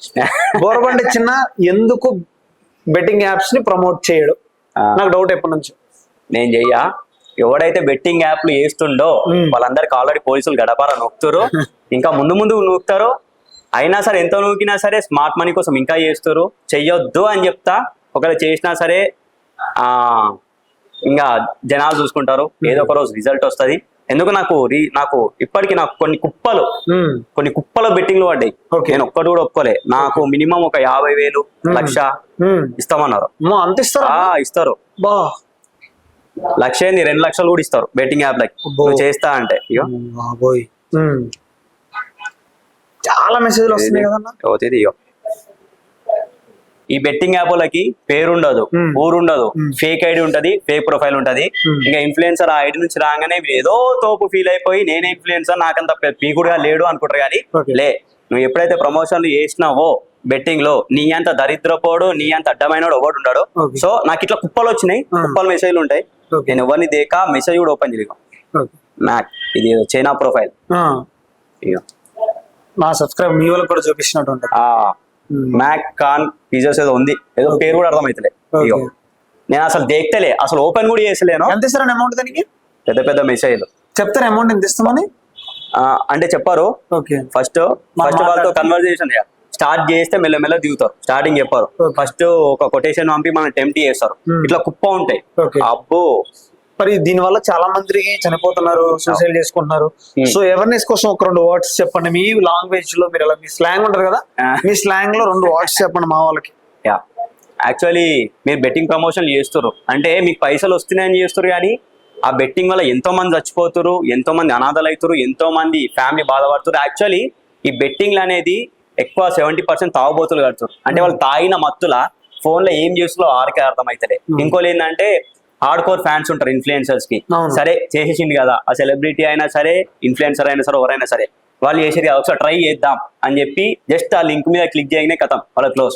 బోరబండి చిన్న ఎందుకు బెట్టింగ్ యాప్స్ని ప్రమోట్ చేయడు? నాకు డౌట్ ఎప్పటి నుంచి? నేను చెయ్యా. ఎవడైతే బెట్టింగ్ యాప్లు వేస్తుండో. వాళ్ళందరికి ఆల్రెడీ పోలీసులు గడపార నొక్కుతారు. ఇంకా ముందు ముందు నూకుతారు. అయినా సరే ఎంత నూకినా సరే స్మార్ట్ మనీ కోసం ఇంకా చేస్తారు. చెయ్యొద్దు అని చెప్తా. ఒకవేళ చేసినా సరే ఆ ఇంకా జనాలు చూసుకుంటారు. ఏదో ఒక రోజు రిజల్ట్ వస్తది. ఎందుకు నాకు రీ- నాకు ఇప్పటికి నాకు కొన్ని కుప్పలు కొన్ని కుప్పల బెట్టింగ్లు పడ్డాయి. నేను ఒక్కటి కూడా ఒప్పుకోలే. నాకు మినిమం ఒక యాభై వేలు లక్ష. ఇస్తామన్నారు. అంత ఇస్తారా? ఇస్తారు. బా. లక్ష ఏంది? రెండు లక్షలు కూడా ఇస్తారు బెట్టింగ్ యాప్ లకి. నువ్వు చేస్తా అంటే. చాలా మెసేజ్లు వస్తున్నాయి ఇగో. ఈ బెట్టింగ్ యాప్లకి పేరుండదు. ఊరుండదు. ఫేక్ ఐడి ఉంటది ఫేక్ ప్రొఫైల్ ఉంటది. ఇంకా ఇన్ఫ్లుయెన్సర్ ఆ ఐడి నుంచి రాగానే ఏదో తోపు ఫీల్ అయిపోయి నేనే ఇన్ఫ్లుయెన్సర్ నాకంత పీకుడుగా లేడు అనుకుంటారు కానీ. లే నువ్వు ఎప్పుడైతే ప్రమోషన్లు చేసినావో బెట్టింగ్లో నీ అంత దరిద్రపోడు నీ అంత అడ్డమైన ఒకటి Okay. సో నాకు ఇట్లా కుప్పలు వచ్చినాయి. కుప్పలు మెసేజ్లు ఉంటాయి. నేను ఎవరిని దేక మెసేజ్ కూడా ఓపెన్ ఓకే. మ్యాక్ ఇది చైనా ప్రొఫైల్ నా సబ్స్క్రైబ్ మీ వాళ్ళకి కూడా చూపించినట్టు. మ్యాక్ కాన్ పిజ్జాస్ ఏదో ఉంది. ఏదో పేరు కూడా అర్థమైతలే. ఇగో నేను అసలు దేక్తలే. అసలు ఓపెన్ కూడా చేసలేను ఎంత ఇస్తారని అమౌంట్ దానికి? పెద్ద పెద్ద మెసేజ్లు చెప్తారా అమౌంట్ ఎంత ఇస్తామని? అంటే చెప్పారు. ఫస్ట్ ఫస్ట్ వాళ్ళతో కన్వర్జేషన్ స్టార్ట్ చేస్తే మెల్లమెల్ల దిగుతారు. స్టార్టింగ్ చెప్పారు. ఫస్ట్ ఒక కొటేషన్ పంపి మనం టెంప్ట్ చేస్తారు. Hmm. ఇట్లా కుప్ప ఉంటాయి. అబ్బో మరి దీని వల్ల చాలా మందికి చనిపోతున్నారు సూసైడ్ చేసుకుంటున్నారు. సో అవేర్నెస్ కోసం ఒక రెండు వర్డ్స్ చెప్పండి. మీ లాంగ్వేజ్లో మీరు మీ స్లాంగ్ ఉంటారు కదా. మీ స్లాంగ్లో రెండు వర్డ్స్ చెప్పండి మా వాళ్ళకి. యా. యాక్చువల్లీ మీరు బెట్టింగ్ ప్రమోషన్ చేస్తారు అంటే మీకు పైసలు వస్తున్నాయని చేస్తారు కానీ ఆ బెట్టింగ్ వల్ల ఎంతో మంది చచ్చిపోతారు ఎంతో మంది అనాథలు అవుతారు ఎంతో మంది ఫ్యామిలీ బాధపడుతారు యాక్చువల్లీ ఈ బెట్టింగ్లు అనేది ఎక్కువ సెవెంటీ పర్సెంట్ తాగుబోతులు కడుతారు అంటే వాళ్ళు తాగిన మత్తుల ఫోన్లో ఏం చేస్తుందో ఆరికే అర్థమైతలే. Hmm. ఇంకోటి ఏంటంటే హార్డ్ కోర్ ఫ్యాన్స్ ఉంటారు ఇన్ఫ్లుయెన్సర్స్కి. సరే చేసేసింది కదా ఆ సెలబ్రిటీ అయినా సరే ఇన్ఫ్లుయెన్సర్ అయినా సరే ఎవరైనా సరే వాళ్ళు చేసేది కదా, ఒకసారి ట్రై చేద్దాం అని చెప్పి జస్ట్ ఆ లింక్ మీద క్లిక్ చేయగానే కథం వాళ్ళ క్లోజ్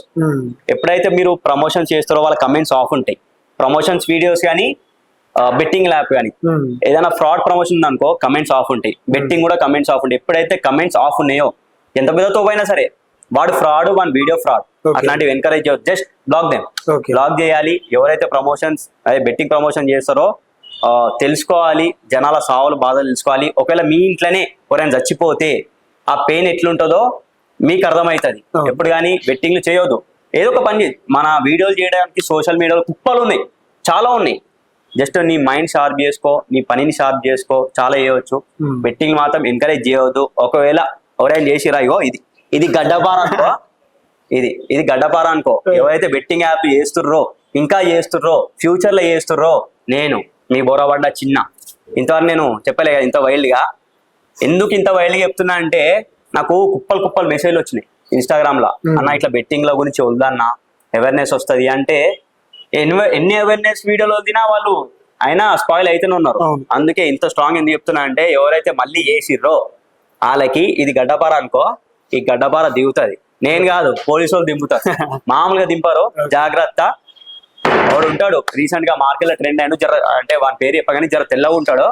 ఎప్పుడైతే మీరు ప్రమోషన్స్ చేస్తారో వాళ్ళ కమెంట్స్ ఆఫ్ ఉంటాయి. ప్రమోషన్స్ వీడియోస్ కానీ బెట్టింగ్ ల్యాప్ కానీ. ఏదైనా ఫ్రాడ్ ప్రమోషన్ ఉందనుకో కమెంట్స్ ఆఫ్ ఉంటాయి. బెట్టింగ్ కూడా కమెంట్స్ ఆఫ్ ఉంటాయి. ఎప్పుడైతే కమెంట్స్ ఆఫ్ ఉన్నాయో ఎంత పెద్దతో పోయినా సరే వాడు ఫ్రాడ్ వాడి వీడియో ఫ్రాడ్. అట్లాంటివి encourage just block them block చేయాలి. ఎవరైతే ప్రమోషన్స్ అదే బెట్టింగ్ ప్రమోషన్ చేస్తారో తెలుసుకోవాలి. జనాల సావులు బాధలు తెలుసుకోవాలి. ఒకవేళ మీ ఇంట్లోనే ఎవరైనా చచ్చిపోతే ఆ పెయిన్ ఎట్లుంటుందో మీకు అర్థమవుతుంది. ఎప్పుడు కానీ బెట్టింగ్లు చేయొద్దు. ఏదో ఒక పని మన వీడియోలు చేయడానికి సోషల్ మీడియాలో కుప్పలు ఉన్నాయి. చాలా ఉన్నాయి. జస్ట్ నీ మైండ్ షార్ప్ చేసుకో నీ పనిని షార్ప్ చేసుకో. చాలా చేయవచ్చు. Hmm. బెట్టింగ్ మాత్రం ఎంకరేజ్ చేయవద్దు. ఒకవేళ ఎవరైనా చేసిరా ఇగో ఇది. ఇది గడ్డపార అనుకో ఇది ఇది గడ్డపార అనుకో ఎవరైతే బెట్టింగ్ యాప్ చేస్తుర్రో ఇంకా చేస్తుర్రో ఫ్యూచర్లో చేస్తుర్రో నేను మీ బోరబడ్డ చిన్న. ఇంతవరకు నేను చెప్పలే ఇంత వైల్డ్గా ఎందుకు ఇంత వైల్డ్గా చెప్తున్నా అంటే నాకు కుప్పలు కుప్పలు మెసేజ్లు వచ్చినాయి ఇన్స్టాగ్రామ్లో. అన్న ఇట్లా బెట్టింగ్లో గురించి వద్దన్న అవేర్నెస్ వస్తది. అంటే ఎన్ని ఎన్ని అవేర్నెస్ వీడియోలు వదినా వాళ్ళు అయినా స్పాయిల్ అయితేనే ఉన్నారు. అందుకే ఇంత స్ట్రాంగ్ ఎందుకు చెప్తున్నా అంటే ఎవరైతే మళ్ళీ చేసిర్రో వాళ్ళకి ఇది గడ్డపార అనుకో ఈ గడ్డపార దిగుతుంది. నేను కాదు పోలీసు వాళ్ళు దింపుతారు. మామూలుగా దింపారు. జాగ్రత్త. వాడు ఉంటాడు. రీసెంట్గా మార్కెట్లో ట్రెండ్ అయిన జర అంటే వాని పేరు చెప్పగానే జర తెల్లగా ఉంటాడు.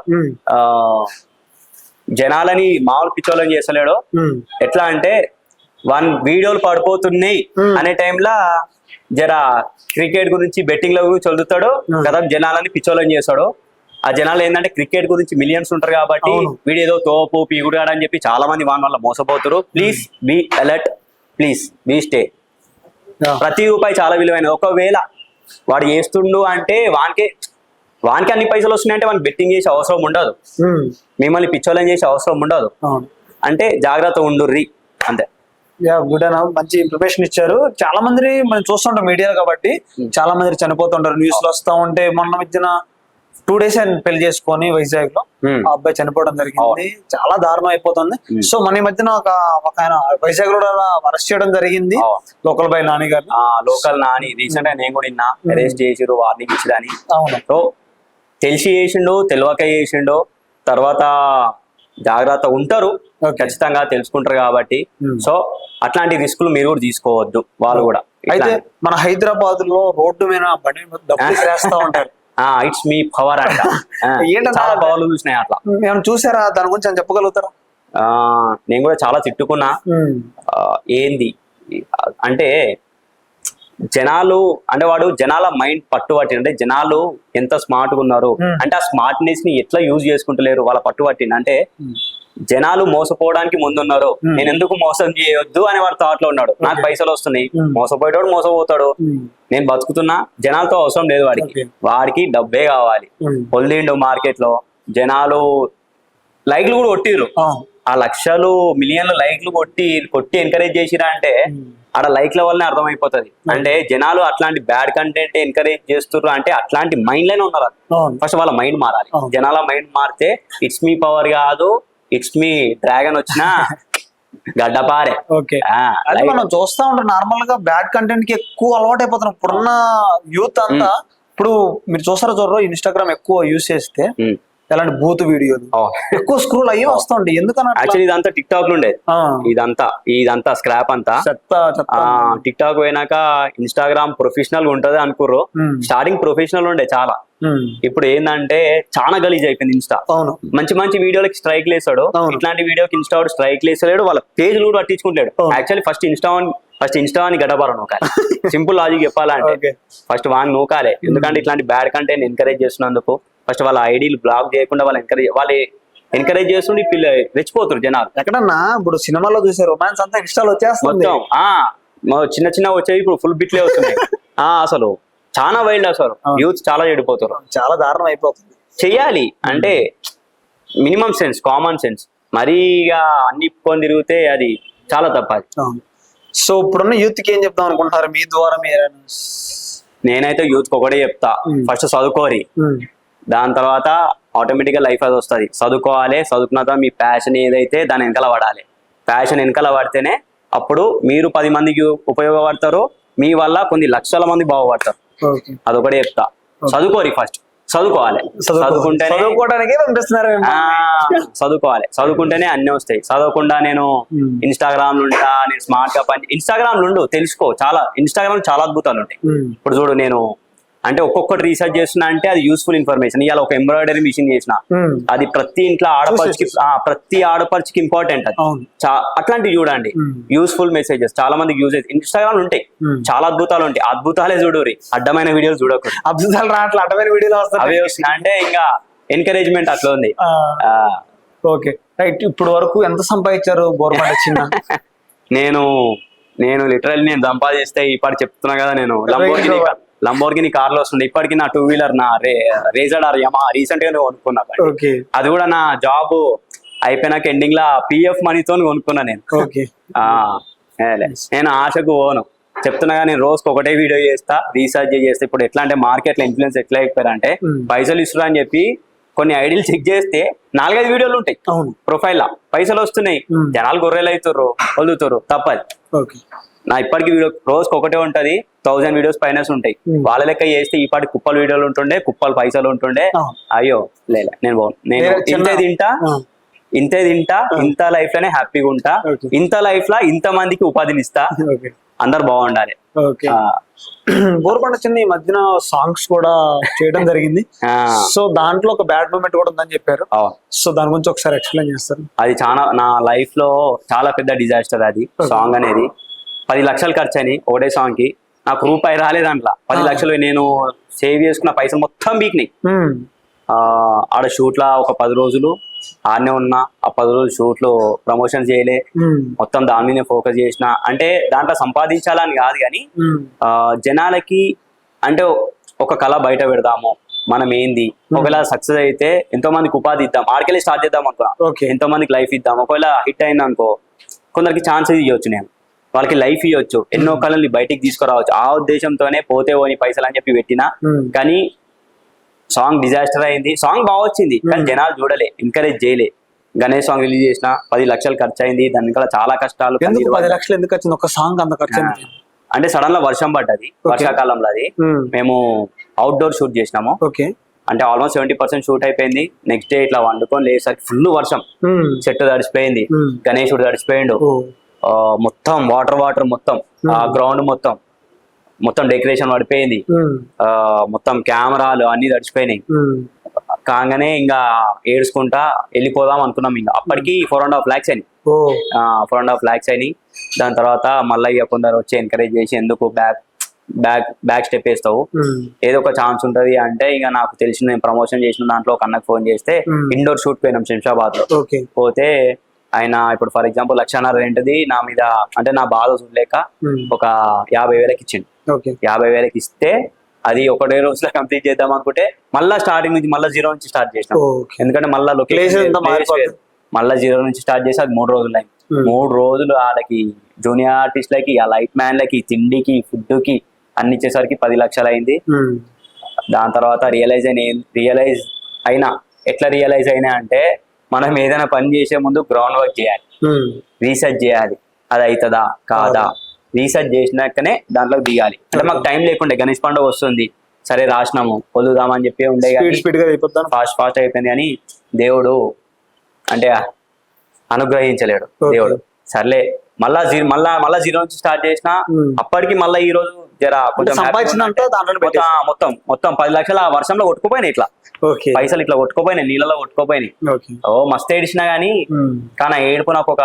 ఆ జనాలని మామూలు పిచ్చోళ్ళని చేస్తలేడు. ఎట్లా అంటే వన్ వీడియోలు పడిపోతున్నాయి. అనే టైంలో జర క్రికెట్ గురించి బెట్టింగ్లో గురించి చదువుతాడు. కదా జనాలని పిచ్చోళ్ళని చేస్తాడు. ఆ జనాలు ఏంటంటే క్రికెట్ గురించి మిలియన్స్ ఉంటారు కాబట్టి అవును. వీడు ఏదో తోపు పీగుడాడు అని చెప్పి చాలా మంది వాని వల్ల మోసపోతారు. Please be alert please be stay. ప్రతి రూపాయి చాలా విలువైనది. ఒకవేళ వాడు చేస్తుండు అంటే వానికే వానికి అన్ని పైసలు వస్తున్నాయంటే వానికి బెట్టింగ్ చేసే అవసరం ఉండదు. మిమ్మల్ని పిచ్చోళ్ళని చేసే అవసరం ఉండదు. అంటే జాగ్రత్త ఉండుర్రి. అంతే. యా గుడ్ అన్న. మంచి ఇన్ఫర్మేషన్ ఇచ్చారు. చాలా మంది మనం చూస్తుంటాం మీడియా కాబట్టి చాలా మంది చనిపోతుంటారు. న్యూస్లో వస్తా ఉంటే మొన్న మధ్యన టూ డేస్ ఆయన పెళ్ళి చేసుకొని వైజాగ్లో. ఆ అబ్బాయి చనిపోవడం జరిగింది. చాలా దారుణం అయిపోతుంది. సో మన ఈ మధ్యన ఒక ఒక ఆయన వైజాగ్లో అరెస్ట్ చేయడం జరిగింది. లోకల్ బై నాని గారిని. ఆ లోకల్ నాని. రీసెంట్ నేను కూడా అరెస్ట్ చేసిరు వార్నింగ్ ఇచ్చిరని. సో తెలిసి చేసిండు తెలియక చేసిండు. తర్వాత జాగ్రత్త ఉంటారు. ఖచ్చితంగా తెలుసుకుంటారు కాబట్టి. సో అట్లాంటి రిస్కులు మీరు కూడా తీసుకోవద్దు వాళ్ళు కూడా. అయితే మన హైదరాబాద్లో రోడ్డు మీద బండి డబ్బులు వేస్తా ఉంటారు. ఇట్స్ మీ పవర్ అంట అది? పవర్లు చూసినాయి అట్లా. ఏమైనా చూసారా? దాని గురించి అని చెప్పగలుగుతారా? ఆ, నేను కూడా చాలా తిట్టుకున్నా. ఏంది? అంటే జనాలు అంటే వాడు జనాల మైండ్ పట్టుబట్టి అంటే జనాలు ఎంత స్మార్ట్గా ఉన్నారు. అంటే ఆ స్మార్ట్నెస్ని ఎట్లా యూజ్ చేసుకుంటలేరు? వాళ్ళ పట్టుబట్టింది అంటే. జనాలు మోసపోవడానికి ముందున్నారు. నేను ఎందుకు మోసం చేయొద్దు అని వాడు థాట్లో ఉన్నాడు. నాకు పైసలు వస్తున్నాయి. మోసపోయేటోడు మోసపోతాడు. నేను బతుకుతున్నా జనాలతో అవసరం లేదు వాడికి. వాడికి డబ్బే కావాలి. ఉమ్, పొల్లిండు మార్కెట్లో జనాలు లైక్లు కూడా కొట్టిర్రు. ఆ, లక్షలు మిలియన్లు లైక్లు కొట్టి కొట్టి ఎంకరేజ్ చేసిరా అంటే ఆడ లైక్ల వల్లనే అర్థమైపోతుంది. అంటే జనాలు అట్లాంటి బ్యాడ్ కంటెంట్ ఎంకరేజ్ చేస్తుర్రు అంటే అట్లాంటి మైండ్లోనే ఉన్నారు ఫస్ట్ వాళ్ళ మైండ్ మారాలి. జనాల మైండ్ మారితే ఇట్స్ మీ పవర్ కాదు ఇట్స్ మీ డ్రాగన్ వచ్చిన గడ్డపారే. ఓకే ఆ, అది మనం చూస్తా ఉంటాం. నార్మల్గా బ్యాడ్ కంటెంట్కి ఎక్కువ అలవాటు అయిపోతున్నాం. ఇప్పుడున్న యూత్ అంతా ఇప్పుడు మీరు చూస్తారా చూడరు ఇన్స్టాగ్రామ్ ఎక్కువ యూస్ చేస్తే ఉమ్. ఎలాంటి బూత్ వీడియోలు అవును. ఎక్కువ స్క్రోల్ అయ్యి అట్లా? యాక్చువల్లీ ఇదంతా టిక్ టాక్ ఆ, ఇదంతా ఇదంతా స్క్రాప్ అంతా. టిక్ టాక్ పోయినాక ఇన్స్టాగ్రామ్ ప్రొఫెషనల్గా ఉంటది అనుకుర్రు. స్టార్టింగ్ ప్రొఫెషనల్ ఉండే చాలా. ఇప్పుడు ఏంటంటే చాలా గలీజ్ అయిపోయింది ఇన్స్టా అవును. మంచి మంచి వీడియోలకి స్ట్రైక్ లేసాడు. ఇట్లాంటి వీడియోకి ఇన్స్టా స్ట్రైక్ లేసాడు. వాళ్ళ పేజ్ కూడా పట్టించుకుంటాడు. Actually first insta first insta అని గడపర నూకాలి. సింపుల్ లాజిక్ చెప్పాలంటే. ఫస్ట్ వాడిని నూకాలే. ఎందుకంటే ఇట్లాంటి బ్యాడ్ కంటెంట్ ఎంకరేజ్ చేస్తున్నందుకు. ఫస్ట్ వాళ్ళ ఐడీలు బ్లాక్ చేయకుండా వాళ్ళు ఎంకరేజ్ వాళ్ళు ఎంకరేజ్ చేస్తుండి పిల్ల రెచ్చిపోతారు జనాలు. ఎక్కడన్నా? ఇప్పుడు సినిమాలో చూసే రొమాన్స్ అంతా వచ్చేస్తుంది. ఆ మా చిన్న చిన్న వచ్చేవి ఇప్పుడు ఫుల్ బిట్లే వస్తున్నాయి. ఆ అసలు చాలా వైల్డ్ అసలు. యూత్ చాలా చెడిపోతారు. చాలా దారుణం అయిపోతుంది. చెయ్యాలి. అంటే మినిమం సెన్స్ కామన్ సెన్స్ మరీ ఇక అన్ని ఇప్పుకొని తిరిగితే అది చాలా తప్పది సో ఇప్పుడున్న యూత్కి ఏం చెప్తాం అనుకుంటారు మీ ద్వారా మీరు నేనైతే యూత్ ఒకటే చెప్తా. ఫస్ట్ చదువుకోరి. దాని తర్వాత ఆటోమేటిక్గా లైఫ్ అది వస్తుంది. చదువుకోవాలి చదువుకున్న తర్వాత మీ ప్యాషన్ ఏదైతే దాని వెనకాల పడాలి. ప్యాషన్ వెనకాల పడితేనే అప్పుడు మీరు పది మందికి ఉపయోగపడతారు మీ వల్ల కొన్ని లక్షల మంది బాగుపడతారు. అదొకటే చెప్తా. చదువుకోరి ఫస్ట్ చదువుకోవాలి. చదువుకుంటేనే చదువుకోవాలి. చదువుకుంటేనే అన్ని వస్తాయి. చదవకుండా నేను Hmm. ఇన్స్టాగ్రామ్ ఉంటా నేను స్మార్ట్గా పని ఇన్స్టాగ్రామ్ నుండు తెలుసుకో. చాలా ఇన్స్టాగ్రామ్ చాలా అద్భుతాలు ఉంటాయి. ఉమ్, ఇప్పుడు చూడు నేను అంటే ఒక్కొక్కటి రీసెర్చ్ చేస్తున్నా అంటే అది యూస్ఫుల్ ఇన్ఫర్మేషన్ ఇవాళ ఒక ఎంబ్రాయిడరీ మిషన్ చేసిన. ఉమ్, అది ప్రతి ఇంట్లో ఆడపడుచుకి ప్రతి ఆడపడుచుకి ఇంపార్టెంట్ అది. అట్లాంటివి చూడండి. Hmm. యూస్ఫుల్ మెసేజెస్ చాలా మందికి యూజ్ అయితే ఇన్స్టాగ్రామ్ ఉంటాయి. Hmm. చాలా అద్భుతాలు ఉంటాయి. అద్భుతాలే చూడరి. అడ్డమైన వీడియోలు చూడకూడదు. అబ్దుల్ రావట్లే అటమైన వీడియోలో అవే వస్తాయి వస్తున్నాయి. అంటే ఇంకా ఎంకరేజ్మెంట్ అట్లా ఉంది. ఓకే రైట్ ఇప్పుడు వరకు ఎంత సంపాదించారు గవర్నమెంట్ వచ్చిందా నేను నేను లిటరల్ నేను సంపాదిస్తే ఇప్పటి చెప్తున్నా కదా నేను. లంబోర్గిని లంబోర్గిని కార్లో వస్తుండే ఇప్పటికి నా టూ వీలర్ నా రే రేజర్ ఆర్ యమా రీసెంట్గా కొనుక్కున్నా అది కూడా నా జాబ్ అయిపోయినాక ఎండింగ్ లా పిఎఫ్ మనీతో కొనుక్కున్నా నేను. నేను ఆశకు పోను. చెప్తున్నా నేను రోజుకి ఒకటే వీడియో చేస్తా రీసెర్చ్ చేస్తే. ఇప్పుడు ఎట్లా అంటే మార్కెట్లో ఇన్ఫ్లుయెన్స్ ఎట్లా అయిపోయారంటే Hmm. పైసలు ఇస్తున్నా అని చెప్పి కొన్ని ఐడియలు చెక్ చేస్తే నాలుగైదు వీడియోలు ఉంటాయి. ప్రొఫైల్ లా. పైసలు వస్తున్నాయి. Hmm. జనాలు గొర్రెలు అవుతారు వదులుతారు తప్పది. నా ఇప్పటికి వీడియో రోజుకి ఒకటే ఉంటది థౌసండ్ వీడియోస్ పైన ఉంటాయి. Hmm. వాళ్ళ లెక్క చేస్తే ఈ పాటి కుప్పలు వీడియోలు ఉంటుండే కుప్పలు పైసలు ఉంటుండే. అయ్యో లేలే నేను నేను ఇంతే తింటా ఇంతే తింటా ఇంత లైఫ్లోనే హ్యాపీగా ఉంటా. ఇంత లైఫ్ లా ఇంత మందికి ఉపాధిని ఇస్తా. అందరు బాగుండాలి. బోర్పండ చిన్న ఈ మధ్యన సాంగ్స్ కూడా చేయడం జరిగింది. సో దాంట్లో ఒక బ్యాడ్ మూమెంట్ కూడా ఉందని చెప్పారు. సో దాని గురించి ఒకసారి ఎక్స్ప్లెయిన్ చేస్తారు? అది చాలా నా లైఫ్లో చాలా పెద్ద డిజాస్టర్ అది. సాంగ్ అనేది. పది లక్షలు ఖర్చు అని ఒకటే సాంగ్కి నాకు రూపాయి రాలేదు దాంట్లో పది. లక్షలు నేను సేవ్ చేసుకున్న పైసలు మొత్తం బీక్నాయి ఆడ షూట్ లా ఒక పది రోజులు ఆడనే ఉన్నా ఆ పది రోజులు షూట్లో ప్రమోషన్ చేయలే. మొత్తం దాని మీదే ఫోకస్ చేసిన. అంటే దాంట్లో సంపాదించాలని కాదు కానీ జనాలకి అంటే ఒక కళ బయట పెడదాము మనం ఏంది? ఒకవేళ సక్సెస్ అయితే ఎంతో మందికి ఉపాధి ఇద్దాం. ఆడికెళ్ళి స్టార్ట్ చేద్దాం అనుకున్నా. ఓకే. ఎంతో మందికి లైఫ్ ఇద్దాం. ఒకవేళ హిట్ అయింది అనుకో కొందరికి ఛాన్సెస్ ఇవ్వచ్చు నేను. వాళ్ళకి లైఫ్ ఇవ్వచ్చు ఎన్నో కళల్ని బయటికి తీసుకురావచ్చు. ఆ ఉద్దేశంతోనే పోతే పోని పైసలు అని చెప్పి పెట్టినా. కానీ సాంగ్ డిజాస్టర్ అయింది. సాంగ్ బాగా వచ్చింది కానీ జనాలు చూడలే ఎంకరేజ్ చేయలే. గణేష్ సాంగ్ రిలీజ్ చేసిన పది లక్షలు ఖర్చు అయింది దాని కూడా చాలా కష్టాలు పది. లక్షలు ఎందుకు వచ్చింది? ఒక సాంగ్ అంత ఖర్చు అంటే సడన్గా వర్షం పడ్డది వర్షాకాలంలో అది. మేము. అవుట్డోర్ షూట్ చేసినాము. ఓకే. అంటే ఆల్మోస్ట్ సెవెంటీ పర్సెంట్ షూట్ అయిపోయింది. నెక్స్ట్ డే ఇట్లా వండుకొని లేసరికి ఫుల్ వర్షం. చెట్టు గణేశుడు తడిసిపోయిండు. ఓ, ఆ, మొత్తం వాటర్ వాటర్ మొత్తం ఆ గ్రౌండ్ మొత్తం మొత్తం డెకరేషన్ పడిపోయింది. ఉమ్, ఆ, మొత్తం కెమెరాలు అన్ని తడిచిపోయినాయి. ఉమ్, కాగానే ఇంకా ఏడ్చుకుంటా వెళ్ళిపోదాం అనుకున్నాం ఇంకా. అప్పటికి ఫోర్ అండ్ హాఫ్ లాక్స్ అని ఓ. ఫోర్ అండ్ హాఫ్ ల్యాక్స్ అయినాయి. దాని తర్వాత మళ్ళీ ఇక కొందరు వచ్చి ఎంకరేజ్ చేసి ఎందుకు బ్యాక్ బ్యాక్ బ్యాక్ స్టెప్ వేస్తావు? ఏదో ఒక ఛాన్స్ ఉంటది అంటే ఇక నాకు తెలిసిన నేను ప్రమోషన్ చేసిన దాంట్లో ఒక అన్నకు ఫోన్ చేస్తే Hmm. ఇండోర్ షూట్ పోయినాం శంషాబాద్లో పోతే ఆయన ఇప్పుడు ఫర్ ఎగ్జాంపుల్ లక్షన్నర రెంట్ది నా మీద అంటే నా బాధ చూడలేక ఉమ్, ఒక యాభై వేలకి ఇచ్చిండు. యాభై వేలకి ఇస్తే అది ఒకటే రోజులో కంప్లీట్ చేద్దాం అనుకుంటే మళ్ళా స్టార్టింగ్ నుంచి మళ్ళీ జీరో నుంచి స్టార్ట్ చేసినాం. ఎందుకంటే మళ్ళీ లొకేషన్. మళ్ళీ జీరో నుంచి స్టార్ట్ చేసి అది మూడు రోజులు అయింది. Hmm. మూడు రోజులు వాళ్ళకి జూనియర్ ఆర్టిస్ట్లకి ఆ లైట్ మ్యాన్లకి తిండికి ఫుడ్కి అన్ని ఇచ్చేసరికి పది లక్షలు అయింది. ఉమ్, దాని తర్వాత రియలైజ్ అయిన రియలైజ్ అయినా ఎట్లా రియలైజ్ అయినా అంటే మనం ఏదైనా పని చేసే ముందు గ్రౌండ్ వర్క్ చేయాలి. రీసెర్చ్ చేయాలి. అది అవుతుందా కాదా? రీసెర్చ్ చేసినాకనే దాంట్లోకి దిగాలి. అంటే మాకు టైం లేకుండే గణేష్ పండుగ వస్తుంది. సరే రాసినాము. వదులుదామని చెప్పి ఉండే ఫాస్ట్ ఫాస్ట్ అయిపోయింది కానీ దేవుడు అంటే అనుగ్రహించలేడు. దేవుడు. సర్లే మళ్ళా మళ్ళా మళ్ళా జీరో నుంచి స్టార్ట్ చేసిన. అప్పటికి మళ్ళా ఈ రోజు జర కొంచెం happy సంపాదించినంత ఉందంటే దాంట్లో మొత్తం మొత్తం పది లక్షల ఆ వర్షంలో కొట్టుకుపోయినాయి ఇట్లా. ఓకే. పైసలు ఇట్లా కొట్టుకుపోయినాయి నీళ్ళలో కొట్టుకుపోయినాయి. ఓ మస్తు ఏడిచినా గానీ కానీ ఏడుపు నాకు ఒక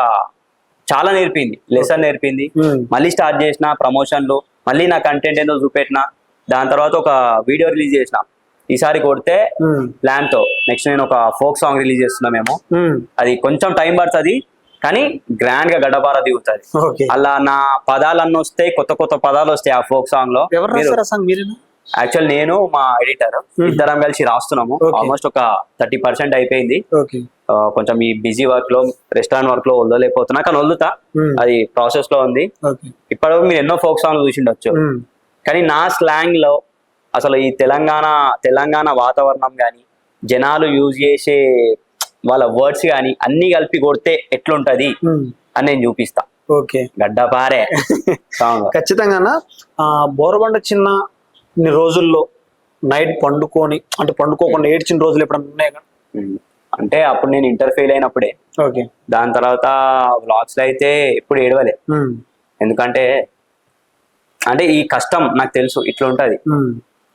చాలా నేర్పింది లెసన్ నేర్పింది. మళ్ళీ స్టార్ట్ చేసిన ప్రమోషన్లు మళ్ళీ నా కంటెంట్ ఏందో చూపెట్టిన దాని తర్వాత ఒక వీడియో రిలీజ్ చేసిన. ఈసారి కొడితే ప్లాన్తో. నెక్స్ట్ నేను ఒక ఫోక్ సాంగ్ రిలీజ్ చేస్తున్నా మేము. అది కొంచెం టైం పడుతుంది. కానీ గ్రాండ్గా గడ్డపార దిగుతుంది. అలా నా పదాలన్నీ వస్తాయి కొత్త కొత్త పదాలు వస్తాయి ఆ ఫోక్ సాంగ్లో. యాక్చువల్ నేను మా ఎడిటర్ ఇద్దరం కలిసి రాస్తున్నాము. ఆల్మోస్ట్ ఒక థర్టీ పర్సెంట్ అయిపోయింది. కొంచెం ఈ బిజీ వర్క్లో రెస్టారెంట్ వర్క్లో వదలలేకపోతున్నా కానీ వదులుతా. అది ప్రాసెస్లో ఉంది. ఓకే. ఇప్పటి మీరు ఎన్నో ఫోక్ సాంగ్లు చూసిండొచ్చు. కానీ నా స్లాంగ్లో అసలు ఈ తెలంగాణ తెలంగాణ వాతావరణం కానీ జనాలు యూజ్ చేసే వాళ్ళ వర్డ్స్ కానీ అన్ని కలిపి కొడితే ఎట్లుంటది ఉమ్, అని నేను చూపిస్తా. ఓకే. గడ్డపారే ఖచ్చితంగా బోరబండ చిన్న ఇన్ని రోజుల్లో నైట్ పండుకొని అంటే పండుకోకుండా ఏడ్చిన రోజులు ఎప్పుడన్నా ఉన్నాయి? కదా ఉమ్. అంటే అప్పుడు నేను ఇంటర్ ఫెయిల్ అయినప్పుడే. ఓకే. దాని తర్వాత వ్లాగ్స్లో అయితే ఎప్పుడు ఏడవలే. ఉమ్, ఎందుకంటే అంటే ఈ కష్టం నాకు తెలుసు ఇట్లా ఉంటది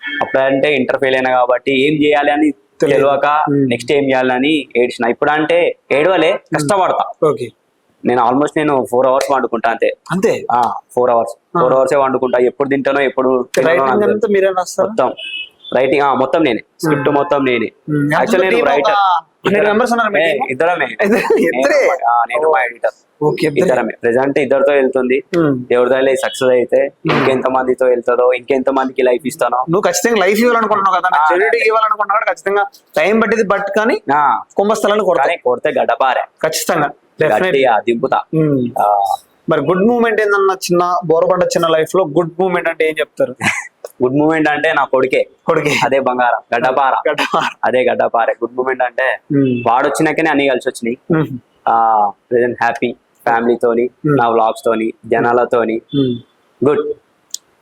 అప్పుడంటే ఇంటర్ ఫెయిల్ అయినా కాబట్టి ఏం చేయాలి అని. తెలియక. నెక్స్ట్ ఏం చేయాలని ఏడ్చిన. ఇప్పుడు అంటే ఏడవలే కష్టపడతా. నేను ఆల్మోస్ట్ నేను ఫోర్ అవర్స్ వండుకుంటా అంతే. అంతే? ఫోర్ అవర్స్ ఫోర్ అవర్స్ వండుకుంటా. ఎప్పుడు తింటానో ఎప్పుడు మొత్తం. రైటింగ్ మొత్తం నేనే. స్క్రిప్ట్ మొత్తం నేనే. యాక్చువల్ నేను రైటర్? ఇద్దరమే. ఇద్దరే? నేను- మా ఎడిటర్. ఇద్దరమే. ప్రెసెంట్ ఇద్దరితో వెళ్తుంది. దేవుడి దయ సక్సెస్ అయితే ఇంకెంత మందితో వెళ్తుందో ఇంకెంత మందికి లైఫ్ ఇస్తానో. నువ్వు ఖచ్చితంగా లైఫ్ ఇవ్వాలనుకుంటున్నావు కదా ఇవ్వాలనుకుంటున్నావు కదా ఖచ్చితంగా టైం పట్టింది బట్ కానీ కుంభస్థలాన్ని కానీ కొడతాయి కొడితే గడ్డపారే. ఖచ్చితంగా. దింపుతా. మరి గుడ్ మూమెంట్ ఏందన్న చిన్న బోరబండ చిన్న లైఫ్లో గుడ్ మూమెంట్ అంటే ఏం చెప్తారు? గుడ్ మూమెంట్ అంటే నా కొడుకే. కొడుకి. అదే బంగారం. గడ్డపార. అదే గడ్డపారే. గుడ్ మూమెంట్ అంటే వాడు వచ్చినాకనే అన్ని కలిసి వచ్చినాయి. ఆ ప్రెసెంట్ హ్యాపీ ఫ్యామిలీతోని నా వ్లాగ్స్ తోని జనాలతోని. గుడ్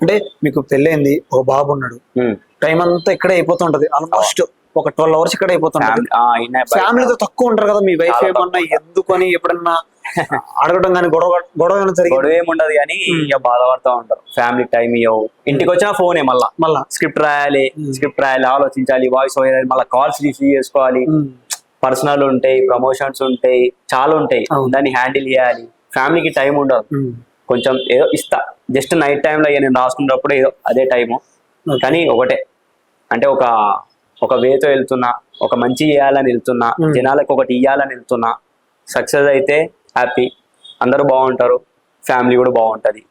అంటే మీకు పెళ్ళైంది ఓ బాబు ఉన్నాడు టైం అంతా ఇక్కడే అయిపోతుంటది ఆల్మోస్ట్ ఒక ట్వెల్వ్ అవర్స్ ఇక్కడే అయిపోతుంటది. ఫ్యామిలీతో తక్కువ ఉంటారు కదా మీ వైఫ్ ఏమన్నా ఎందుకని ఎప్పుడన్నా అడగడం కానీ గొడవ గొడవ గొడవ ఏముండదు కానీ ఇక బాధపడతా ఉంటారు. ఫ్యామిలీ టైం ఇవ్వవు ఇంటికి వచ్చిన ఫోనే మళ్ళా. మళ్ళా. స్క్రిప్ట్ రాయాలి స్క్రిప్ట్ రాయాలి ఆలోచించాలి వాయిస్ ఓవర్ మళ్ళీ కాల్స్ రిసీవ్ చేసుకోవాలి. పర్సనల్ ఉంటాయి ప్రమోషన్స్ ఉంటాయి చాలా ఉంటాయి. దాన్ని హ్యాండిల్ చేయాలి. ఫ్యామిలీకి టైం ఉండదు. కొంచెం ఏదో ఇస్తా. జస్ట్ నైట్ టైంలో నేను రాసుకున్నప్పుడు ఏదో అదే టైము. కానీ ఒకటే. అంటే ఒక ఒక వేతో వెళ్తున్నా ఒక మంచి చేయాలని వెళ్తున్నా. జనాలకు ఒకటి ఇవ్వాలని వెళ్తున్నా సక్సెస్ అయితే హ్యాపీ అందరూ బాగుంటారు ఫ్యామిలీ కూడా బాగుంటది